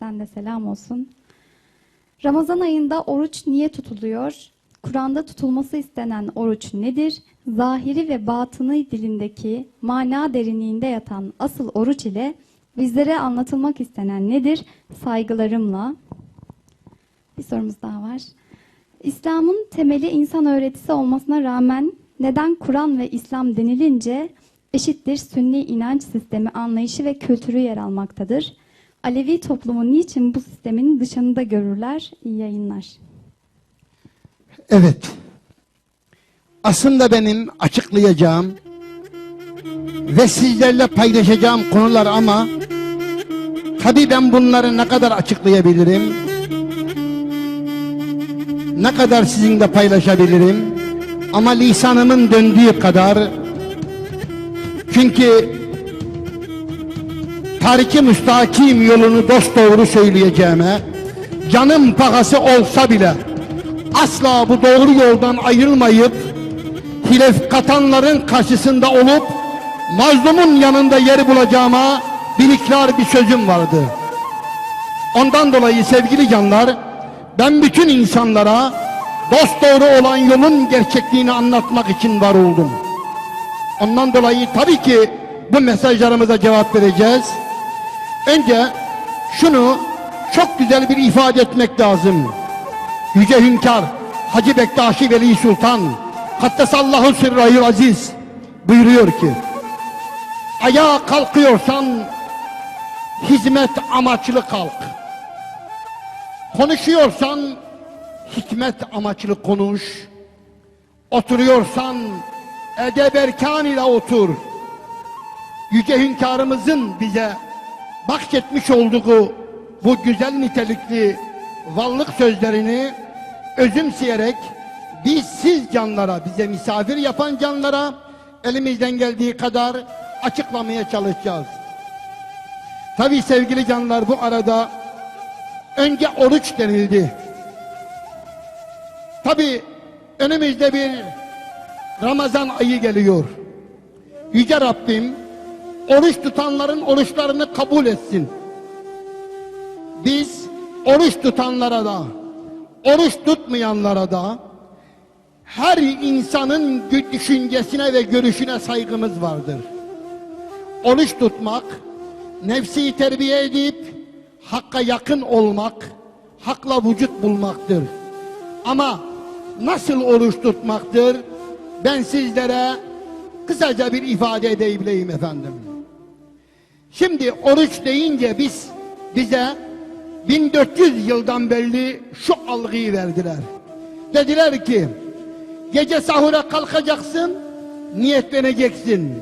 Sizden de selam olsun. Ramazan ayında oruç niye tutuluyor? Kur'an'da tutulması istenen oruç nedir? Zahiri ve batını dilindeki mana derinliğinde yatan asıl oruç ile bizlere anlatılmak istenen nedir? Saygılarımla. Bir sorumuz daha var. İslam'ın temeli insan öğretisi olmasına rağmen neden Kur'an ve İslam denilince eşittir sünni inanç sistemi anlayışı ve kültürü yer almaktadır? Alevi toplumu niçin bu sistemin dışında görürler? İyi yayınlar. Evet. Aslında benim açıklayacağım ve sizlerle paylaşacağım konular ama tabii ben bunları ne kadar açıklayabilirim? Ne kadar sizinle paylaşabilirim? Ama lisanımın döndüğü kadar çünkü tariki müstakim yolunu dosdoğru söyleyeceğime canım pahası olsa bile asla bu doğru yoldan ayrılmayıp hilef katanların karşısında olup mazlumun yanında yer bulacağıma bir ikrar bir sözüm vardı. Ondan dolayı sevgili canlar ben bütün insanlara dosdoğru olan yolun gerçekliğini anlatmak için var oldum. Ondan dolayı tabii ki bu mesajlarımıza cevap vereceğiz. Önce şunu çok güzel bir ifade etmek lazım. Yüce Hünkar Hacı Bektaşi Veli Sultan Kaddesallahu sirrahü aziz buyuruyor ki Ayağa kalkıyorsan hizmet amaçlı kalk. Konuşuyorsan hikmet amaçlı konuş. Oturuyorsan edeb erkan ile otur. Yüce Hünkârımızın bize bahşetmiş olduğu bu güzel nitelikli varlık sözlerini özümseyerek biz siz canlara, bize misafir yapan canlara elimizden geldiği kadar açıklamaya çalışacağız. Tabi sevgili canlar bu arada önce oruç denildi. Tabi önümüzde bir Ramazan ayı geliyor. Yüce Rabbim oruç tutanların oruçlarını kabul etsin. Biz oruç tutanlara da, oruç tutmayanlara da her insanın düşüncesine ve görüşüne saygımız vardır. Oruç tutmak, nefsi terbiye edip hakka yakın olmak, hakla vücut bulmaktır. Ama nasıl oruç tutmaktır? Ben sizlere kısaca bir ifade edebileyim efendim. Şimdi oruç deyince biz bize 1400 yıldan beri şu algıyı verdiler. Dediler ki gece sahura kalkacaksın, niyetleneceksin.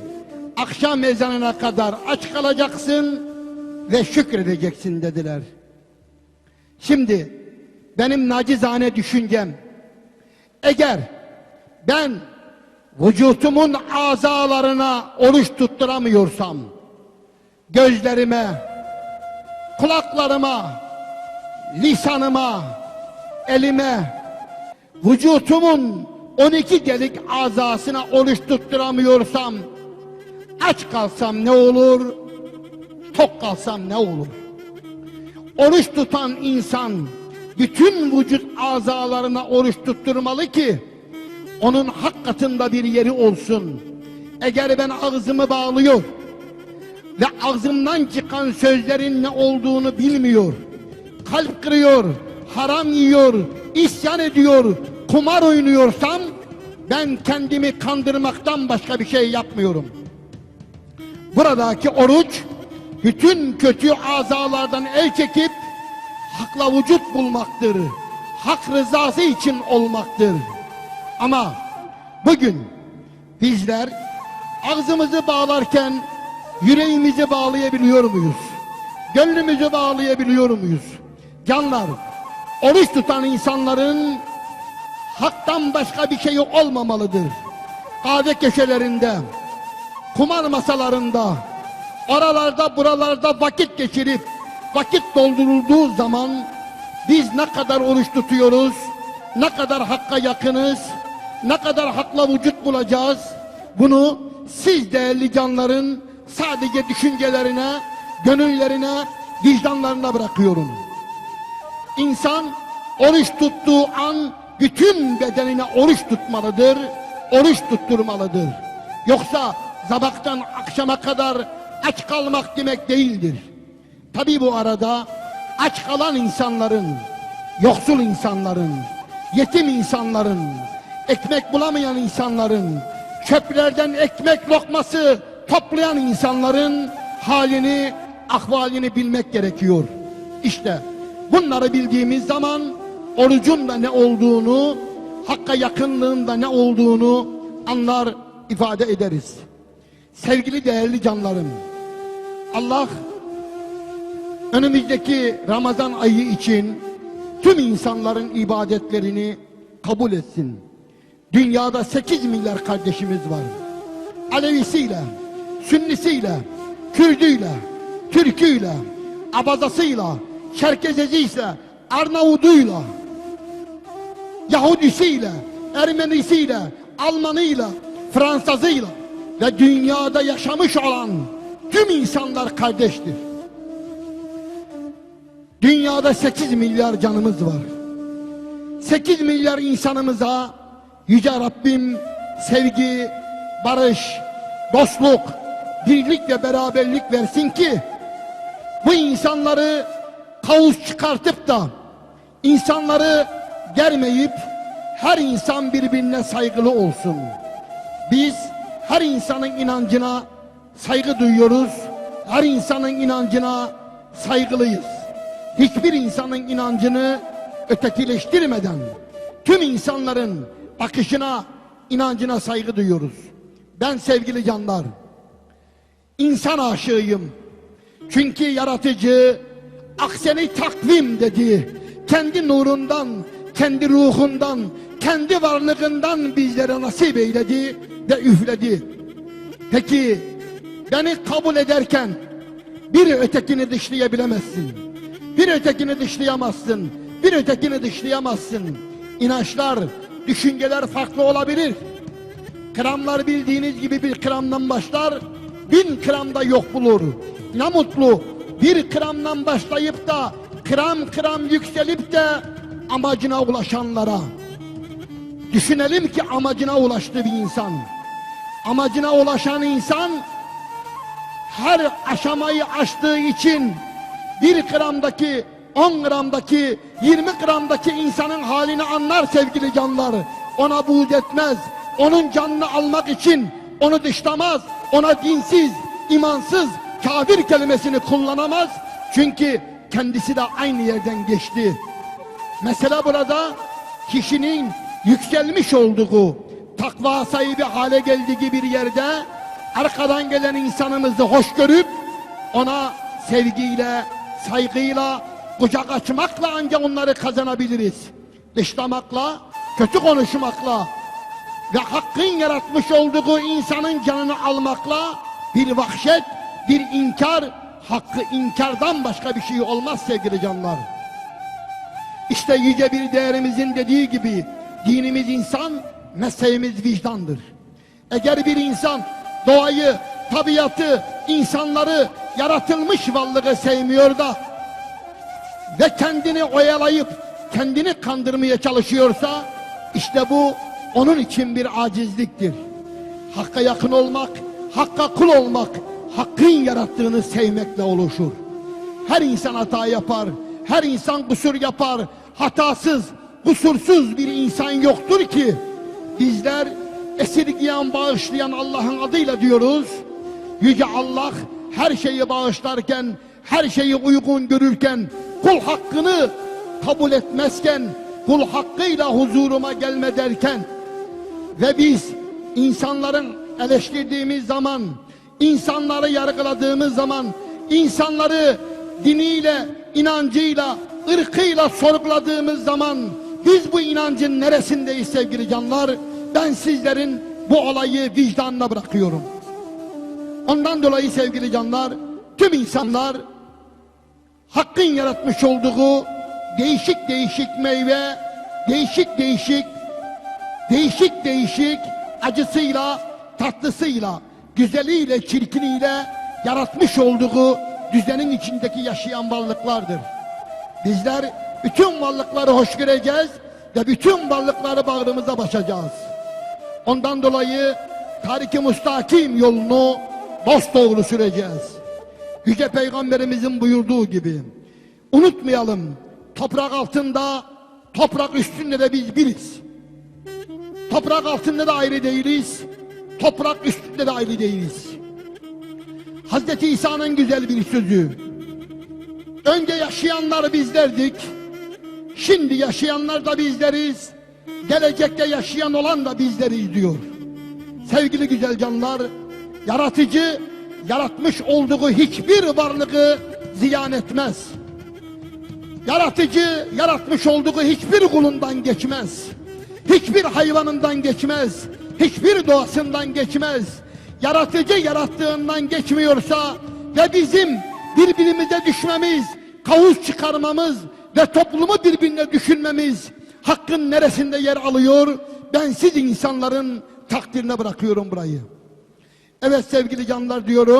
Akşam ezanına kadar aç kalacaksın ve şükredeceksin dediler. Şimdi benim nacizane düşüncem eğer ben vücutumun azalarına oruç tutturamıyorsam gözlerime, kulaklarıma, lisanıma, elime, vücutumun 12 delik azasına oruç tutturamıyorsam, aç kalsam ne olur, tok kalsam ne olur? Oruç tutan insan bütün vücut azalarına oruç tutturmalı ki onun hak katında bir yeri olsun. Eğer ben ağzımı bağlıyor ve ağzımdan çıkan sözlerin ne olduğunu bilmiyor. Kalp kırıyor, haram yiyor, isyan ediyor, kumar oynuyorsam ben kendimi kandırmaktan başka bir şey yapmıyorum. Buradaki oruç bütün kötü azalardan el çekip hakla vücut bulmaktır. Hak rızası için olmaktır. Ama bugün bizler ağzımızı bağlarken yüreğimizi bağlayabiliyor muyuz? Gönlümüzü bağlayabiliyor muyuz? Canlar, oruç tutan insanların haktan başka bir şey olmamalıdır. Kahve köşelerinde, kumar masalarında, oralarda buralarda vakit geçirip vakit doldurulduğu zaman biz ne kadar oruç tutuyoruz, ne kadar hakka yakınız, ne kadar hakla vücut bulacağız, bunu siz değerli canların sadece düşüncelerine, gönüllerine, vicdanlarına bırakıyorum. İnsan oruç tuttuğu an bütün bedenine oruç tutmalıdır, oruç tutturmalıdır. Yoksa sabahtan akşama kadar aç kalmak demek değildir. Tabi bu arada aç kalan insanların, yoksul insanların, yetim insanların, ekmek bulamayan insanların, çöplerden ekmek lokması toplayan insanların halini, ahvalini bilmek gerekiyor. İşte bunları bildiğimiz zaman orucun da ne olduğunu, hakka yakınlığın da ne olduğunu anlar, ifade ederiz. Sevgili değerli canlarım, Allah önümüzdeki Ramazan ayı için tüm insanların ibadetlerini kabul etsin. Dünyada 8 milyar kardeşimiz var. Alevisiyle, Sünnisiyle, Kürdüyle, Türküyle, Abazasıyla, Çerkezesiyle, Arnavuduyla, Yahudisiyle, Ermenisiyle, Almanıyla, Fransızıyla ve dünyada yaşamış olan tüm insanlar kardeştir. Dünyada 8 milyar canımız var. 8 milyar insanımıza Yüce Rabbim sevgi, barış, dostluk, birlik ve beraberlik versin ki bu insanları kavus çıkartıp da insanları germeyip her insan birbirine saygılı olsun. Biz her insanın inancına saygı duyuyoruz. Her insanın inancına saygılıyız. Hiçbir insanın inancını ötekileştirmeden tüm insanların bakışına, inancına saygı duyuyoruz. Ben sevgili canlar, insan aşığıyım. Çünkü yaratıcı akseni takvim dedi. Kendi nurundan, kendi ruhundan, kendi varlığından bizlere nasip eyledi ve üfledi. Peki beni kabul ederken bir ötekini dışlayabilemezsin. Bir ötekini dışlayamazsın. Bir ötekini dışlayamazsın. İnançlar, düşünceler farklı olabilir. Kramlar bildiğiniz gibi bir kramdan başlar, bin kramda yok bulur. Ne mutlu bir kramdan başlayıp da kram kram yükselip de amacına ulaşanlara. Düşünelim ki amacına ulaştı bir insan. Amacına ulaşan insan her aşamayı aştığı için bir gramdaki 10 gramdaki 20 gramdaki insanın halini anlar sevgili canlar. Ona buğz etmez. Onun canını almak için onu dışlamaz. Ona dinsiz, imansız, kafir kelimesini kullanamaz. Çünkü kendisi de aynı yerden geçti. Mesela burada kişinin yükselmiş olduğu, takva sahibi hale geldiği bir yerde arkadan gelen insanımızı hoş görüp ona sevgiyle, saygıyla, kucak açmakla ancak onları kazanabiliriz. Dışlamakla, kötü konuşmakla ve hakkın yaratmış olduğu insanın canını almakla bir vahşet, bir inkar, hakkı inkardan başka bir şey olmaz sevgili canlar. İşte yüce bir değerimizin dediği gibi dinimiz insan, mesleğimiz vicdandır. Eğer bir insan doğayı, tabiatı, insanları, yaratılmış varlığı sevmiyor da ve kendini oyalayıp kendini kandırmaya çalışıyorsa işte bu onun için bir acizliktir. Hakka yakın olmak, hakka kul olmak, hakkın yarattığını sevmekle oluşur. Her insan hata yapar, her insan kusur yapar. Hatasız, kusursuz bir insan yoktur ki bizler esirgiyen, bağışlayan Allah'ın adıyla diyoruz. Yüce Allah her şeyi bağışlarken, her şeyi uygun görürken, kul hakkını kabul etmezken, kul hakkıyla huzuruma gelme derken ve biz insanların eleştirdiğimiz zaman, insanları yargıladığımız zaman, insanları diniyle, inancıyla, ırkıyla sorguladığımız zaman biz bu inancın neresindeyiz sevgili canlar? Ben sizlerin bu olayı vicdanına bırakıyorum. Ondan dolayı sevgili canlar, tüm insanlar Hakkın yaratmış olduğu değişik değişik meyve, değişik değişik, değişik değişik acısıyla, tatlısıyla, güzeliyle, çirkiniyle yaratmış olduğu düzenin içindeki yaşayan varlıklardır. Bizler bütün varlıkları hoş göreceğiz ve bütün varlıkları bağrımıza basacağız. Ondan dolayı tarik-i müstakim yolunu dosdoğru süreceğiz. Yüce Peygamberimizin buyurduğu gibi unutmayalım toprak altında toprak üstünde de biz biriz. Toprak altında da ayrı değiliz. Toprak üstünde de ayrı değiliz. Hazreti İsa'nın güzel bir sözü. Önce yaşayanlar bizlerdik. Şimdi yaşayanlar da bizleriz. Gelecekte yaşayan olan da bizleriz diyor. Sevgili güzel canlar, yaratıcı yaratmış olduğu hiçbir varlığı ziyan etmez. Yaratıcı yaratmış olduğu hiçbir kulundan geçmez. Hiçbir hayvanından geçmez. Hiçbir doğasından geçmez. Yaratıcı yarattığından geçmiyorsa ve bizim birbirimize düşmemiz, kavuz çıkarmamız ve toplumu birbirine düşünmemiz hakkın neresinde yer alıyor? Ben siz insanların takdirine bırakıyorum burayı. Evet sevgili canlar diyorum.